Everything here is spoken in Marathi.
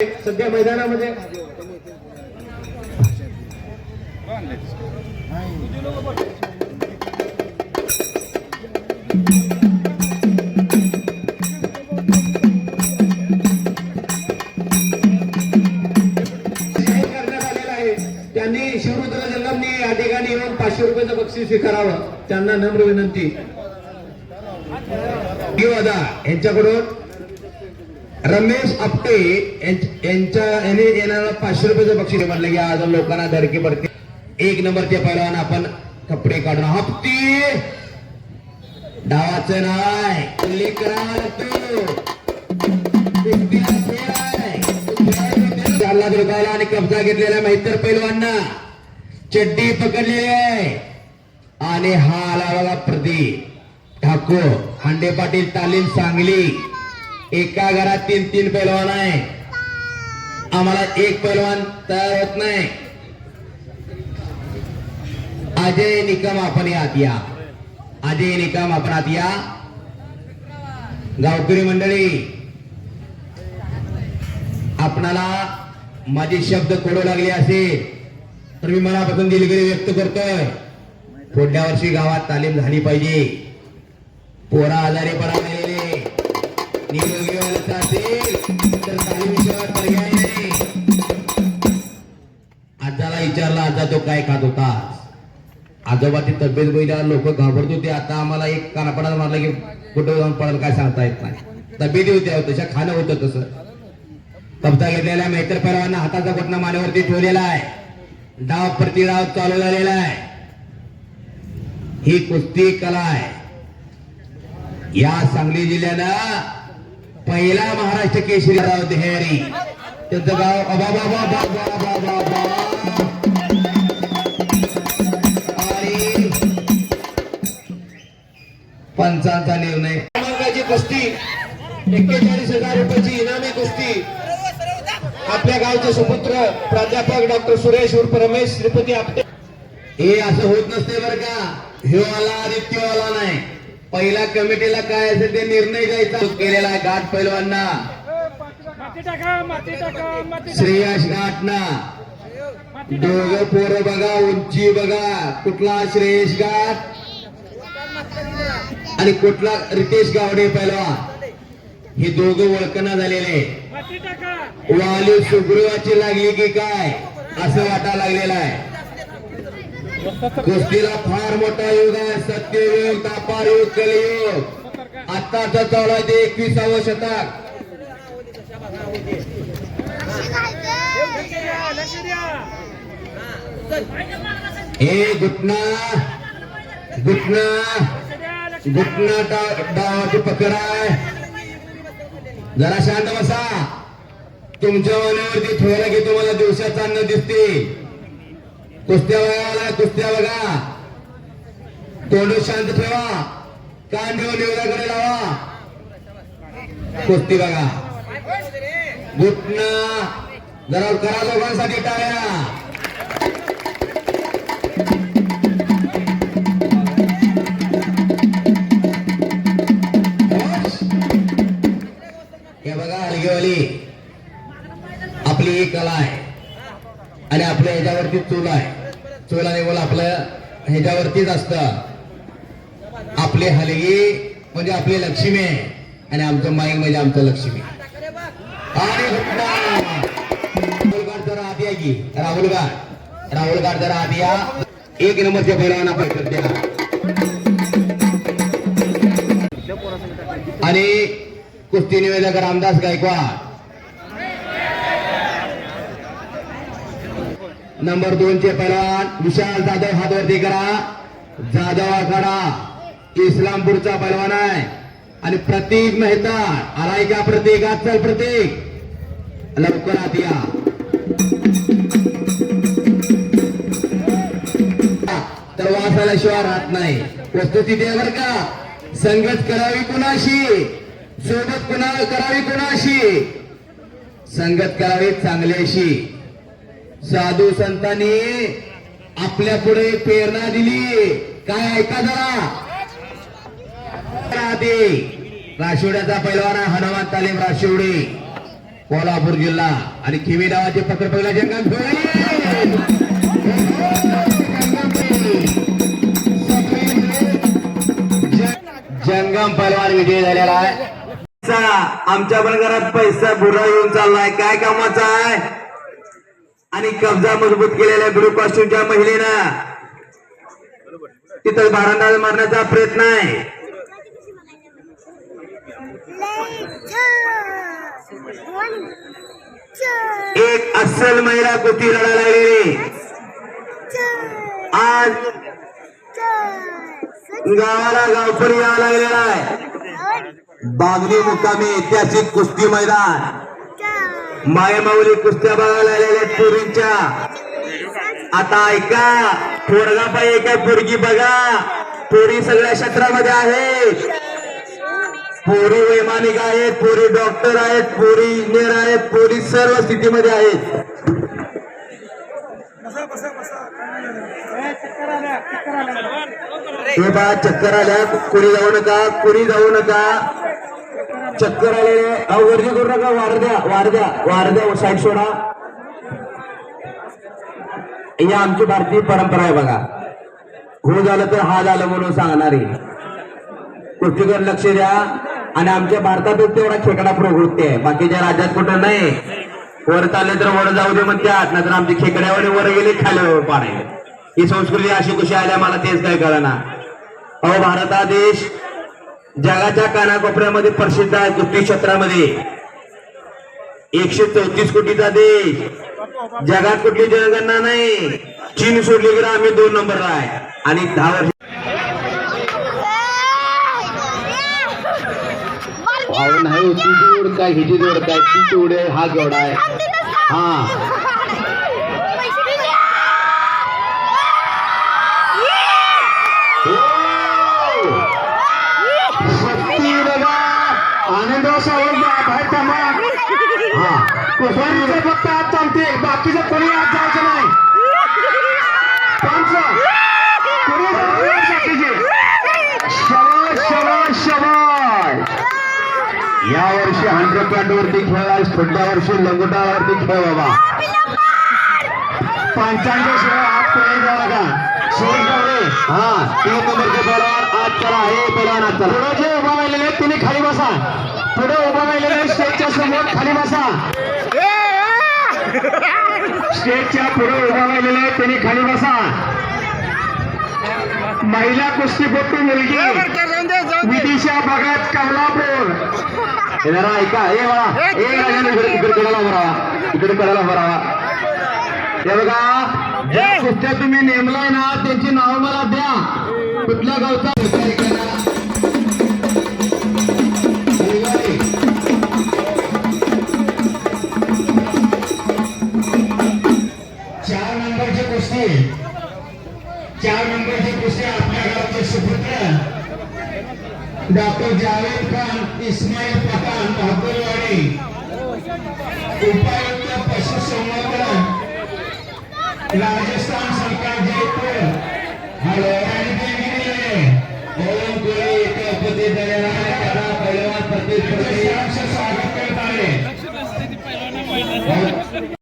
सध्या मैदानामध्ये त्यांनी शिवरुद्र जंगमनी या ठिकाणी येऊन पाचशे रुपयाचं बक्षीस स्वीकारावं त्यांना नम्र विनंती यांच्याकडून रमेश आपटे यांच्या याने येणारा पाचशे रुपयाचं बक्षीस म्हटलं की आज लोकांना धडकी पडते एक नंबरच्या पहिलवान आपण कपडे काढून हप्ती! डावाचं नाय. लेकरा तो चार लाख रुपयाला आणि कब्जा घेतलेल्या महितर पैलवांना. चड्डी पकडलेली आहे. आणि हा आला बघा प्रदीप ठाकूर. हांडे पाटील तालीम सांगली. एका घरात तीन तीन पैलवान आहे. आम्हाला एक पैलवान तयार होत नाही. अजय निकम आपण यात या. अजय निकम आपण आत या. गावकरी मंडळी आपणाला माझे शब्द कोडू लागले असेल तर मी मनापासून दिलगिरी व्यक्त करतोय. पुढल्या वर्षी गावात तालीम झाली पाहिजे. पोरा आजारी पडा आजाला विचारला आजा तो काय खात होता? आजोबाची तब्येत बघितल्यावर लोक घाबरत होते. आता आम्हाला एक कानापडाला मारला की कुठं जाऊन पडायला काय सांगता येत नाही. तब्येती होत्या तशा खाणं होतं तसं. कब्जा घेतलेल्या मैत्र परवाना हाताचा घटना मानेवरती ठेवलेला आहे. डाव प्रति डाव चालू झालेला आहे. ही कुस्ती कला आहे. या सांगली जिल्ह्यानं पहिला महाराष्ट्र केशरी राव देहरी. त्यांचं गाव बाबा बाबा आणि पंचांचा निर्णय. क्रमांकाची कुस्ती. एक्केचाळीस हजार रुपयाची इनामी कुस्ती. आपल्या गावचे सुपुत्र प्राध्यापक डॉक्टर सुरेश उर्फ रमेश श्रीपती आपटे. हे असं होत नसते बरं का. ह्यो आला आदित्य आला नाही. पहिला कमिटीला काय असेल ते निर्णय घ्यायचा. केलेला आहे घाट पैलवांना. श्रेयस घाटना दोघं पोरं बघा उंची बघा. कुठला श्रेयस घाट आणि कुठला रितेश गावडे पैलवान? हे दोघं ओळखना झालेले. वाली सुग्रीवाची लागली की काय असं वाटा लागलेलं आहे. कुस्तीला फार मोठा युग आहे. सत्ययुग तापार युग कलियुग. आत्ताचा चालू आहे ते एकविसावं शतक. हे घुटना घुटना घुटना डावाची पकड आहे. जरा शांत बसा. तुमच्या मनावरती थोडं की तुम्हाला दिवसाचा अन्न दिसते कुस्त्या वयाला कुस्त्या बघा. तोंड शांत ठेवा. कान ठेवा लावा. कुस्ती बघा. घुटना. जरा करा लोकांसाठी टाळ्या. हे बघा आपली एक कला आहे. आणि आपल्या ह्याच्यावरती चूल आहे. चूल आणि बोल आपलं ह्याच्यावरतीच असत. आपले हलगी म्हणजे आपली लक्ष्मी आहे. आणि आमचं माईक म्हणजे आमचं लक्ष्मी. आणि राहुल गाड जरा आधी आहे की. राहुल गाड. राहुल गाड जरा आधी या. एक नंबरच्या बैलांना पैसे द्या. आणि कुस्ती निवेदक रामदास गायकवाड. नंबर दोन चे पैलवान विशाल जाधव हातवरती करा. जाधव आखाडा इस्लामपूरचा पैलवान आहे. आणि प्रतीक मेहता आलाय का प्रतीक आज चल प्रतीक. लवकर आत या. तर वाचायलाशिवाय राहत नाही. वस्तुस्थिती आहे बरं का. संगत करावी कुणाशी? सोबत कुणा करावी कुणाशी? संगत करावी चांगल्याशी. साधू संतांनी आपल्या पुढे प्रेरणा दिली. काय ऐका जरा. राहते. राशिवड्याचा पैलवान हनुमान तालीम राशिवडी. कोल्हापूर जिल्हा आणि किवी नावाचे पत्र पहिला जंगम जंगम पहलवान विजय झालेला आहे. आमच्या पण घरात पैसा बुरा येऊन चाललाय. काय कामाचा आहे? आणि कब्जा मजबूत केलेल्या ब्लू कॉस्ट्यूमच्या महिलेनं तिथं भारंदाज मारण्याचा प्रयत्न आहे. एक अस्सल महिला कुस्ती लढा लागलेली. आज गावाला गावकरी यावा लागलेला आहे. बागणी मुक्कामी ऐतिहासिक कुस्ती मैदान. मायमाऊली कुस्त्या बघायला आलेल्या पोरींच्या. आता ऐका पोरगा पाय काय पोरगी बघा. पोरी सगळ्या क्षेत्रामध्ये आहेत. पोरी वैमानिक आहेत पोरी डॉक्टर आहेत पोरी इंजिनियर आहेत पोरी सर्व स्थितीमध्ये आहेत. हे बा चक्कर आल्या कोणी जाऊ नका कोणी जाऊ नका. चक्कर आलेले अहो गर्दी करू नका वार द्या वार द्या वार द्या. साईड सोडा. ही आमची भारतीय परंपरा आहे बघा. हो झालं तर हा झालं म्हणून सांगणारी. कुस्तीकर लक्ष द्या. आणि आमच्या भारतातच तेवढा खेकडा प्रवृत्ती आहे. बाकीच्या राज्यात कुठं नाही. वर चालले तर वर जाऊ दे म्हणतात. नंतर आमची खेकड्यावर वर गेले खाली पाणी ही संस्कृती अशी कशी आल्या मला तेच काय कळना. अहो भारत हा देश जगाच्या कानाकोपऱ्यामध्ये प्रसिद्ध आहे. कुस्ती क्षेत्रामध्ये. एकशे चौतीस कोटीचा देश. जगात कुठली जनगणना नाही. चीन सोडली गेला आम्ही दोन नंबरला आहे. आणि दहा वर्ष अहो नाही तुझी ओढ काय हिची ओढ काय? तिची ओढ आहे हा आहे. हा. आनंद सावंत थांबा हा. कुसवारीचं फक्त आज चालते बाकीचं कोणी आज जायचं नाही पंच कोणी जाऊ नये बाकीचे. शबाश शबाश शबाश या वर्षी हंड्रेड पॉईंट वरती खेळ आहे वर्षी लंगोटावरती खेळ बाबा. पंचांच्या शिवाय पुढे जाऊ नका. हा तीन नंबरचे चला हे चला. पुढे जे उभा राहिलेले तुम्ही खाली बसा. पुढे उभा राहिलेले स्टेजच्या समोर खाली बसा. स्टेजच्या पुढे उभा राहिलेले तिने त्यांनी खाली बसा. महिला कुस्तीपटू मुलगी. विदिशा भागात कमलापूर. जरा ऐका बघा हे राजाने इकडे इकडे कडाला भरावा इकडे कडाला भरावा हे बघा ज्या कुस्त्या तुम्ही नेमलाय ना त्यांची नावं मला द्या. कुठल्या गावचा? dapat jalankan Ismail Patan Abdullahi upaya untuk pesusungan Rajasthan Sarkar Jaipur halo NG ini olong kuli ke putih daerah kata peluang putih-putih